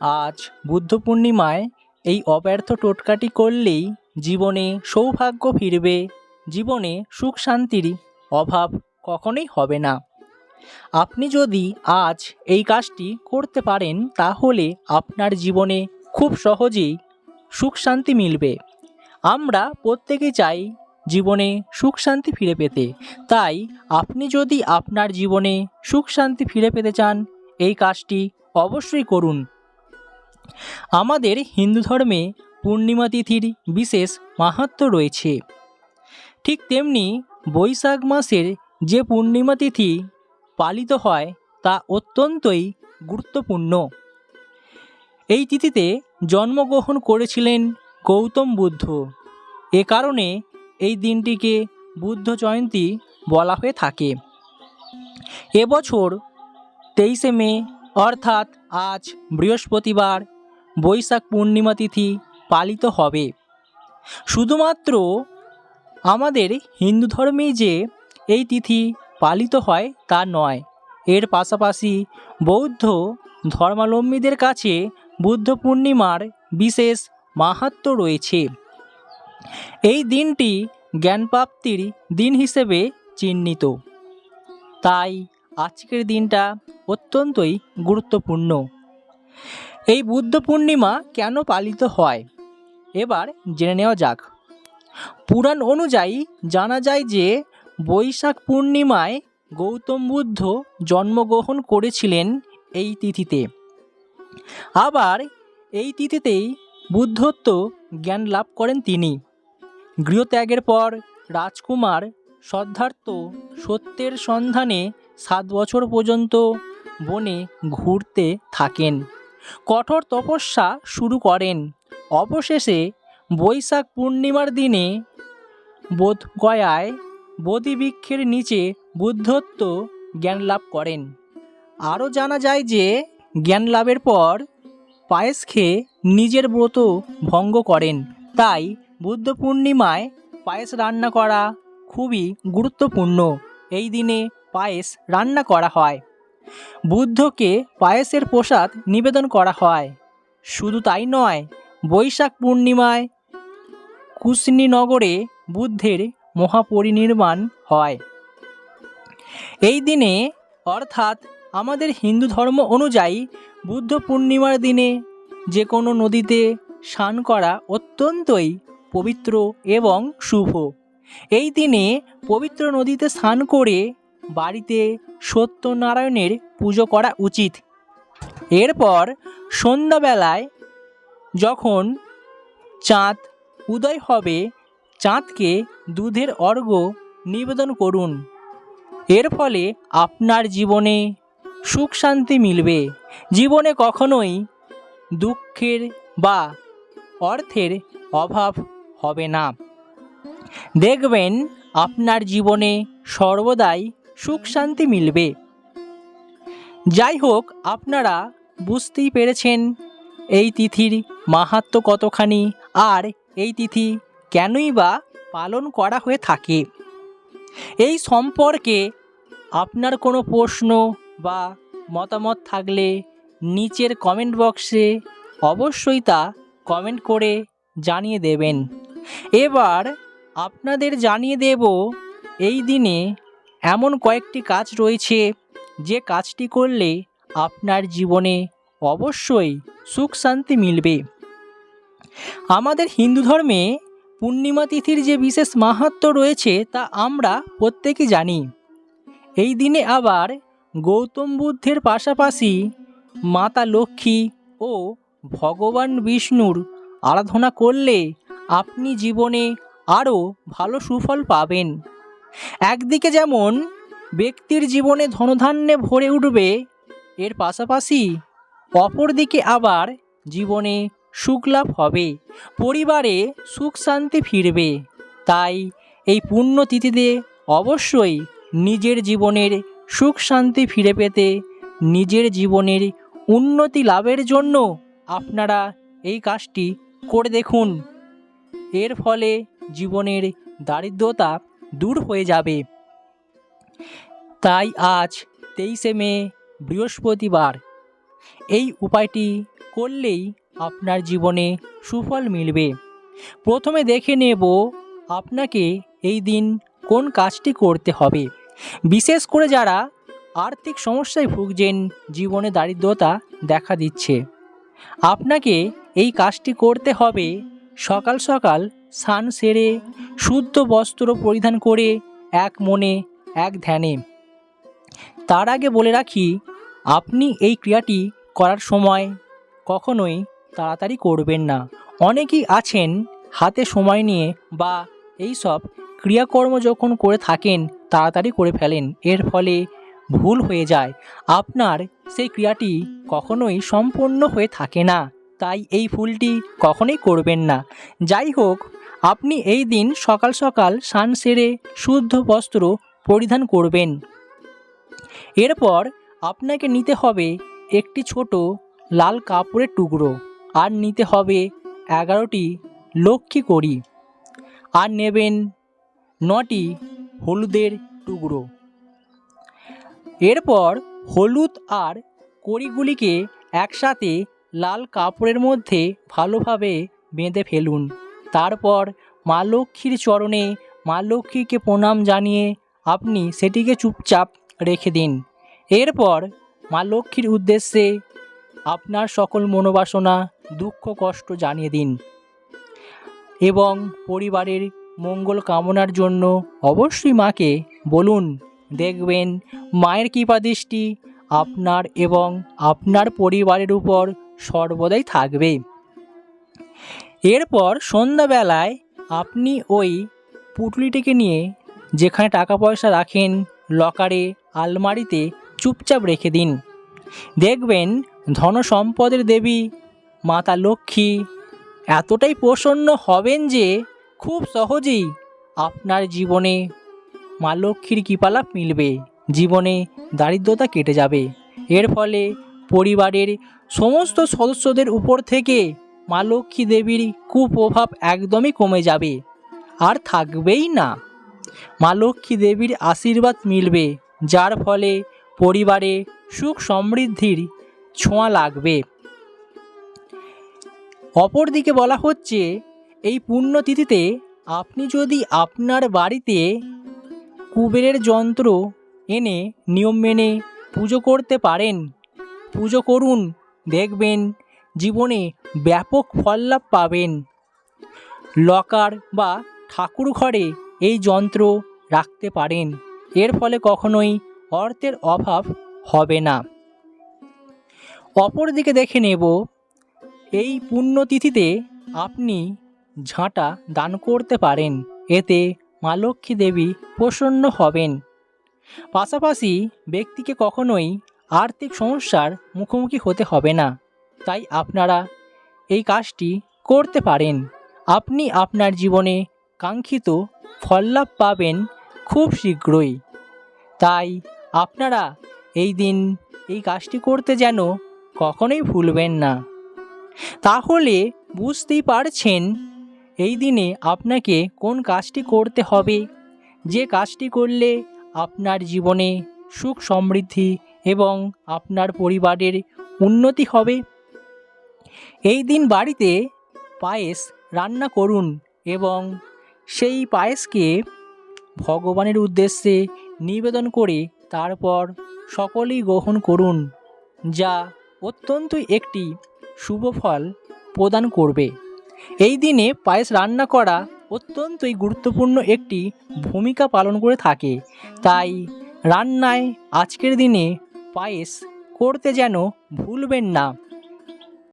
আজ বুদ্ধ পূর্ণিমায় এই অব্যর্থ টোটকাটি করলেই জীবনে সৌভাগ্য ফিরবে, জীবনে সুখ শান্তির অভাব কখনোই হবে না। আপনি যদি আজ এই কাজটি করতে পারেন, তাহলে আপনার জীবনে খুব সহজেই সুখ শান্তি মিলবে। আমরা প্রত্যেকে চাই জীবনে সুখ শান্তি ফিরে পেতে। তাই আপনি যদি আপনার জীবনে সুখ শান্তি ফিরে পেতে চান, এই কাজটি অবশ্যই করুন। আমাদের হিন্দু ধর্মে পূর্ণিমা তিথির বিশেষ মাহাত্ম্য রয়েছে। ঠিক তেমনি বৈশাখ মাসের যে পূর্ণিমা তিথি পালিত হয় তা অত্যন্তই গুরুত্বপূর্ণ। এই তিথিতে জন্মগ্রহণ করেছিলেন গৌতম বুদ্ধ। এ কারণে এই দিনটিকে বুদ্ধ জয়ন্তী বলা হয়ে থাকে। এবছর তেইশে মে, অর্থাৎ আজ বৃহস্পতিবার বৈশাখ পূর্ণিমা তিথি পালিত হবে। শুধুমাত্র আমাদের হিন্দু ধর্মেই যে এই তিথি পালিত হয় তা নয়, এর পাশাপাশি বৌদ্ধ ধর্মাবলম্বীদের কাছে বুদ্ধ পূর্ণিমার বিশেষ মাহাত্ম্য রয়েছে। এই দিনটি জ্ঞানপ্রাপ্তির দিন হিসেবে চিহ্নিত। তাই আজকের দিনটা অত্যন্তই গুরুত্বপূর্ণ। এই বুদ্ধ পূর্ণিমা কেন পালিত হয়? এবার জেনে নেওয়া যাক। পুরাণ অনুযায়ী জানা যায় যে বৈশাখ পূর্ণিমায় গৌতম বুদ্ধ জন্মগ্রহণ করেছিলেন এই তিথিতে। আবার এই তিথিতেই বুদ্ধত্ব জ্ঞান লাভ করেন তিনি। গৃহত্যাগের পর রাজকুমার শ্রদ্ধার্থ সত্যের সন্ধানে সাত বছর পর্যন্ত বনে ঘুরতে থাকেন। কঠোর তপস্যা শুরু করেন। অবশেষে বৈশাখ পূর্ণিমার দিনে বোধগয়ায় বোধিবৃক্ষের নিচে বুদ্ধত্ব জ্ঞান লাভ করেন। আরও জানা যায় যে জ্ঞান লাভের পর পায়েস খেয়ে নিজের ব্রত ভঙ্গ করেন। তাই বুদ্ধ পূর্ণিমায় পায়েস রান্না করা খুবই গুরুত্বপূর্ণ। এই দিনে পায়েস রান্না করা হয়। বুদ্ধকে পায়েসের প্রসাদ নিবেদন করা হয়। শুধু তাই নয়, বৈশাখ পূর্ণিমায় কুশনীনগরে বুদ্ধের মহাপরিনির্বাণ হয়। এই দিনে, অর্থাৎ আমাদের হিন্দু ধর্ম অনুযায়ী বুদ্ধ পূর্ণিমার দিনে যে কোনো নদীতে স্নান করা অত্যন্তই পবিত্র এবং শুভ। এই দিনে পবিত্র নদীতে স্নান করে বাড়িতে সত্যনারায়ণের পুজো করা উচিত। এরপর সন্ধ্যাবেলায় যখন চাঁদ উদয় হবে, চাঁদকে দুধের অর্ঘ্য নিবেদন করুন। এর ফলে আপনার জীবনে সুখ শান্তি মিলবে। জীবনে কখনোই দুঃখের বা অর্থের অভাব হবে না। দেখবেন আপনার জীবনে সর্বদাই সুখ শান্তি মিলবে। যাই হোক আপনারা বুঝতেই পেরেছেন এই তিথির মাহাত্ম্য কতখানি আর এই তিথি কেনই বা পালন করা হয়ে থাকে। এই সম্পর্কে আপনার কোনো প্রশ্ন বা মতামত থাকলে নিচের কমেন্ট বক্সে অবশ্যই তা কমেন্ট করে জানিয়ে দেবেন। এবার আপনাদের জানিয়ে দেব, এই দিনে এমন কয়েকটি কাজ রয়েছে যে কাজটি করলে আপনার জীবনে অবশ্যই সুখ শান্তি মিলবে। আমাদের হিন্দু ধর্মে পূর্ণিমা তিথির যে বিশেষ মাহাত্ম্য রয়েছে তা আমরা প্রত্যেকেই জানি। এই দিনে আবার গৌতম বুদ্ধের পাশাপাশি মাতা লক্ষ্মী ও ভগবান বিষ্ণুর আরাধনা করলে আপনি জীবনে আরও ভালো সুফল পাবেন। একদিকে যেমন ব্যক্তির জীবনে ধনধান্যে ভরে উঠবে, এর পাশাপাশি অপরদিকে আবার জীবনে সুখ লাভ হবে, পরিবারে সুখ শান্তি ফিরবে। তাই এই পুণ্যতিথিতে অবশ্যই নিজের জীবনের সুখ শান্তি ফিরে পেতে, নিজের জীবনের উন্নতি লাভের জন্য আপনারা এই কাজটি করে দেখুন। এর ফলে জীবনের দারিদ্রতা দূর হয়ে যাবে। তাই আজ তেইশে মে, বৃহস্পতিবার। এই উপায়টি করলেই আপনার জীবনে সুফল মিলবে। প্রথমে দেখে নেব আপনাকে এই দিন কোন কাজটি করতে হবে। বিশেষ করে যারা আর্থিক সমস্যায় ভুগছেন, জীবনে দারিদ্রতা দেখা দিচ্ছে। আপনাকে এই কাজটি করতে হবে সকাল সকাল স্নান সেরে, শুদ্ধ বস্ত্র পরিধান করে এক মনে, এক ধ্যানে। তার আগে বলে রাখি, আপনি এই ক্রিয়াটি করার সময় কখনোই তাড়াতাড়ি করবেন না। অনেকেই আছেন হাতে সময় নিয়ে বা এই সব ক্রিয়াকর্ম যখন করে থাকেন, তাড়াতাড়ি করে ফেলেন। এর ফলে ভুল হয়ে যায়। আপনার সেই ক্রিয়াটি কখনোই সম্পূর্ণ হয়ে থাকে না। তাই এই ফুলটি কখনোই করবেন না। যাই হোক আপনি এই দিন সকাল সকাল স্নান সেরে শুদ্ধ বস্ত্র পরিধান করবেন। এরপর আপনাকে নিতে হবে একটি ছোট লাল কাপড়ের টুকরো আর নিতে হবে এগারোটি লক্ষ্মী করি আর নেবেন নটি হলুদের টুকরো। এরপর হলুদ আর কড়িগুলিকে একসাথে লাল কাপড়ের মধ্যে ভালোভাবে বেঁধে ফেলুন। তারপর মা লক্ষ্মীর চরণে মা লক্ষ্মীকে প্রণাম জানিয়ে আপনি সেটিকে চুপচাপ রেখে দিন। এরপর মা লক্ষ্মীর উদ্দেশ্যে আপনার সকল মনোবাসনা, দুঃখ, কষ্ট জানিয়ে দিন এবং পরিবারের মঙ্গল কামনার জন্য অবশ্যই মাকে বলুন, দেখবেন মায়ের কৃপাদৃষ্টি আপনার এবং আপনার পরিবারের উপর সর্বদাই থাকবে। এরপর সন্ধ্যাবেলায় আপনি ওই পুটলিটিকে নিয়ে যেখানে টাকা পয়সা রাখেন, লকারে, আলমারিতে চুপচাপ রেখে দিন। দেখবেন ধন সম্পদের দেবী, মাতা লক্ষ্মী এতটাই প্রসন্ন হবেন যে খুব সহজেই আপনার জীবনে মা লক্ষ্মীর কৃপালাভ মিলবে। জীবনে দারিদ্রতা কেটে যাবে। এর ফলে পরিবারের সমস্ত সদস্যদের উপর থেকে মা লক্ষ্মী দেবীর কুপ্রভাব একদমই কমে যাবে আর থাকবেই না। মা লক্ষ্মী দেবীর আশীর্বাদ মিলবে, যার ফলে পরিবারে সুখ সমৃদ্ধির ছোঁয়া লাগবে। অপরদিকে বলা হচ্ছে, এই পুণ্যতিথিতে আপনি যদি আপনার বাড়িতে কুবেরের যন্ত্র এনে, নিয়ম মেনে পুজো করতে পারেন পুজো করুন, দেখবেন জীবনে ব্যাপক ফললাভ পাবেন। লকার বা ঠাকুর ঘরে এই যন্ত্র রাখতে পারেন, এর ফলে কখনোই অর্থের অভাব হবে না। অপরদিকে দেখে নেব, এই পুণ্যতিথিতে আপনি ঝাঁটা দান করতে পারেন, এতে মা লক্ষ্মী দেবী প্রসন্ন হবেন। পাশাপাশি ব্যক্তিকে কখনোই আর্থিক সমস্যার মুখোমুখি হতে হবে না। তাই আপনারা এই কাজটি করতে পারেন। আপনি আপনার জীবনে কাঙ্ক্ষিত ফললাভ পাবেন খুব শীঘ্রই। তাই আপনারা এই দিন এই কাজটি করতে যেন কখনোই ভুলবেন না। তাহলে বুঝতেই পারছেন এই দিনে আপনাকে কোন কাজটি করতে হবে। যে কাজটি করলে আপনার জীবনে সুখ সমৃদ্ধি এবং আপনার পরিবারের উন্নতি হবে। এই দিন বাড়িতে পায়েস রান্না করুন এবং সেই পায়েসকে ভগবানের উদ্দেশ্যে নিবেদন করে তারপর সকলেই গ্রহণ করুন, যা অত্যন্ত একটি শুভ ফল প্রদান করবে। এই দিনে পায়েস রান্না করা অত্যন্তই গুরুত্বপূর্ণ একটি ভূমিকা পালন করে থাকে। তাই রান্নায় আজকের দিনে পায়েস করতে যেন ভুলবেন না।